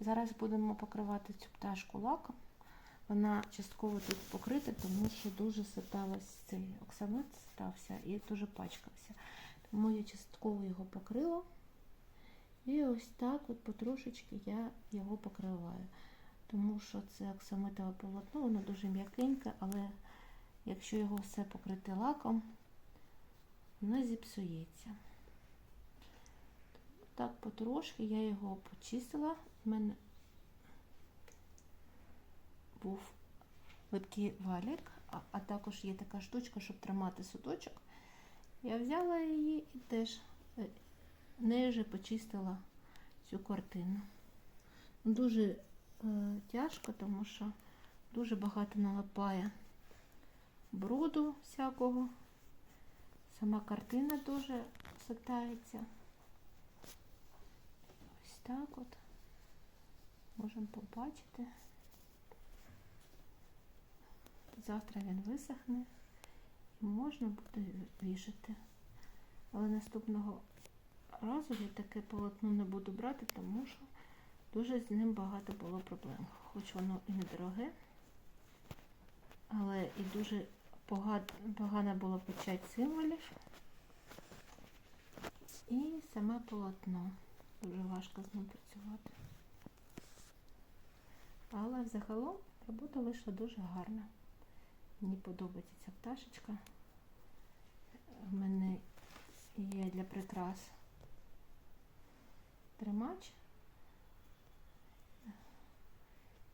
Зараз будемо покривати цю пташку лаком. Вона частково тут покрита, тому що дуже сипалась цей оксамит стався і дуже пачкався. Тому я частково його покрила. І ось так от потрошечки я його покриваю. Тому що це оксамитове полотно, воно дуже м'якеньке, але якщо його все покрити лаком, воно зіпсується. Так, потрошки я його почистила. Мене був липкий валік, а, а також є така штучка, щоб тримати судочок. Я взяла її і теж е, нею почистила цю картину. Дуже е, тяжко, тому що дуже багато налипає бруду всякого. Сама картина дуже сатається. Ось так от. Можемо побачити. Завтра він висохне і можна буде вішати. Але наступного разу я таке полотно не буду брати, тому що дуже з ним багато було проблем. Хоч воно і недороге, але і дуже погана була печать символів. І саме полотно. Дуже важко з ним працювати. Але взагалом робота вийшла дуже гарна. Мені подобається ця пташечка. В мене є для прикрас тримач.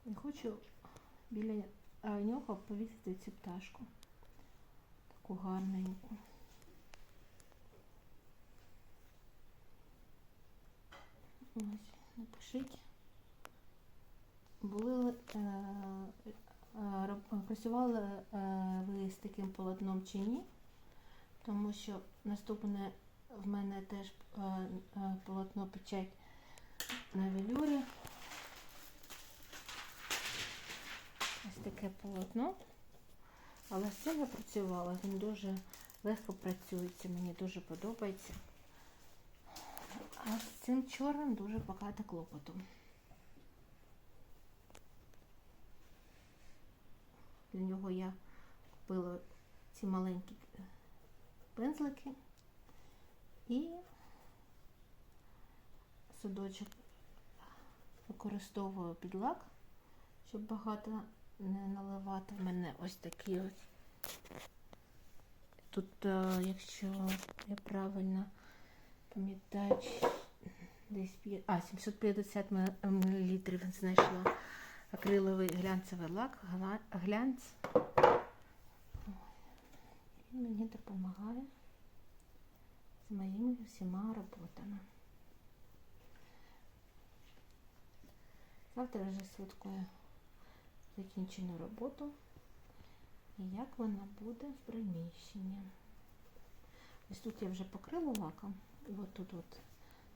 І хочу біля нього повісити цю пташку. Таку гарненьку. Ось, напишіть. Були е, е, працювали е, ви з таким полотном чи ні? Тому що наступне в мене теж полотно печать на велюрі. Ось таке полотно. Але з цим я працювала, він дуже легко працюється, мені дуже подобається. А з цим чорним дуже багато клопоту. Для нього я купила ці маленькі пензлики і судочок використовую під лак, щоб багато не наливати. В мене ось такі ось. Тут, е, якщо я правильно пам'ятаю, десь п'є- а, 750 мл знайшла акриловий глянцевий лак, глянц. Він мені допомагає з моїми всіма роботами. Завтра вже святкую закінчену роботу і як вона буде в приміщенні. Ось тут я вже покрила лаком, і от тут от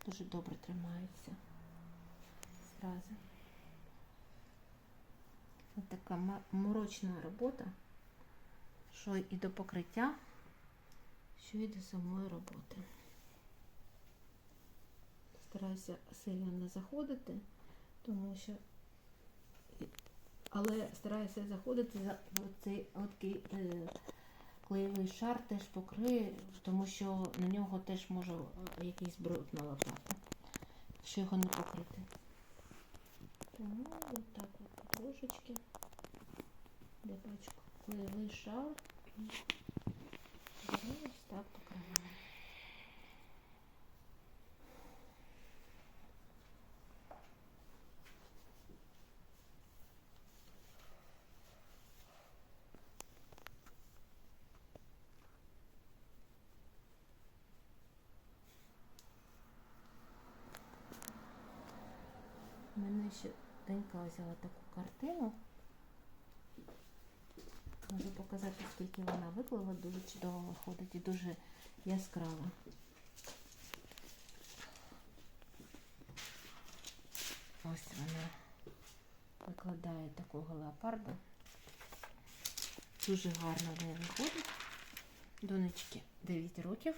дуже добре тримається зразу. Така морочна робота, що і до покриття, що і до самої роботи. Стараюся сильно не заходити, тому що але стараюся заходити за цей такий е, клеєвий шар теж покрию, тому що на нього теж може якийсь бруд налапати, якщо його не покрити. Тому отак от потрошечки. Де бачу клеєвий шар і беру ось так покриваю. У мене ще донька взяла таку картину. Показати, скільки вона виклала, дуже чудово виходить і дуже яскрава. Ось вона викладає такого леопарда. Дуже гарно в неї виходить. Донечки 9 років.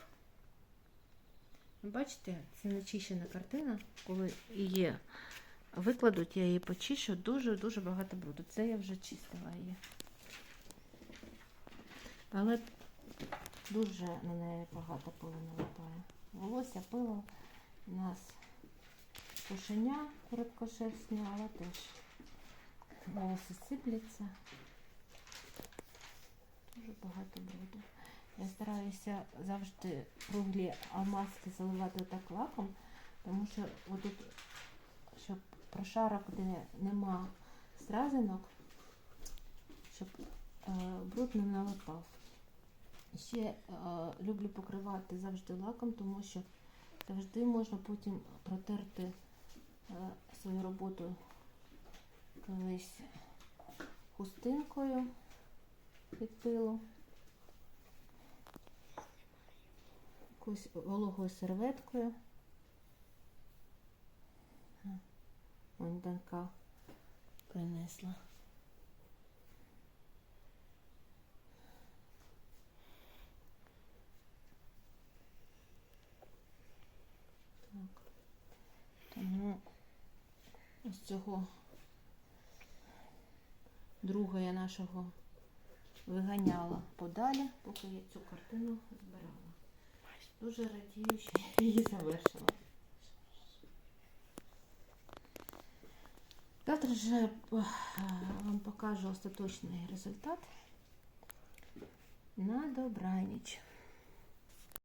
Бачите, це нечищена картина, коли є викладуть, я її почищу, дуже-дуже багато бруду. Це я вже чистила її. Але дуже на неї багато пилу налипає. Волосся пило у нас кошеня короткошерстне, але теж волоси сипляться. Дуже багато бруду. Я стараюся завжди круглі алмазки заливати так лаком, тому що отут, щоб прошарок, де нема стразинок, щоб е, бруд не налипав. Ще е, люблю покривати завжди лаком, тому що завжди можна потім протерти е, свою роботу колись хустинкою від пилу. Якоюсь вологою серветкою. Вон донька принесла. Так. Тому ось цього друга я нашого виганяла подалі, поки я цю картину збирала. Дуже радію, що я її завершила. Завтра вже вам покажу остаточний результат. На добраніч.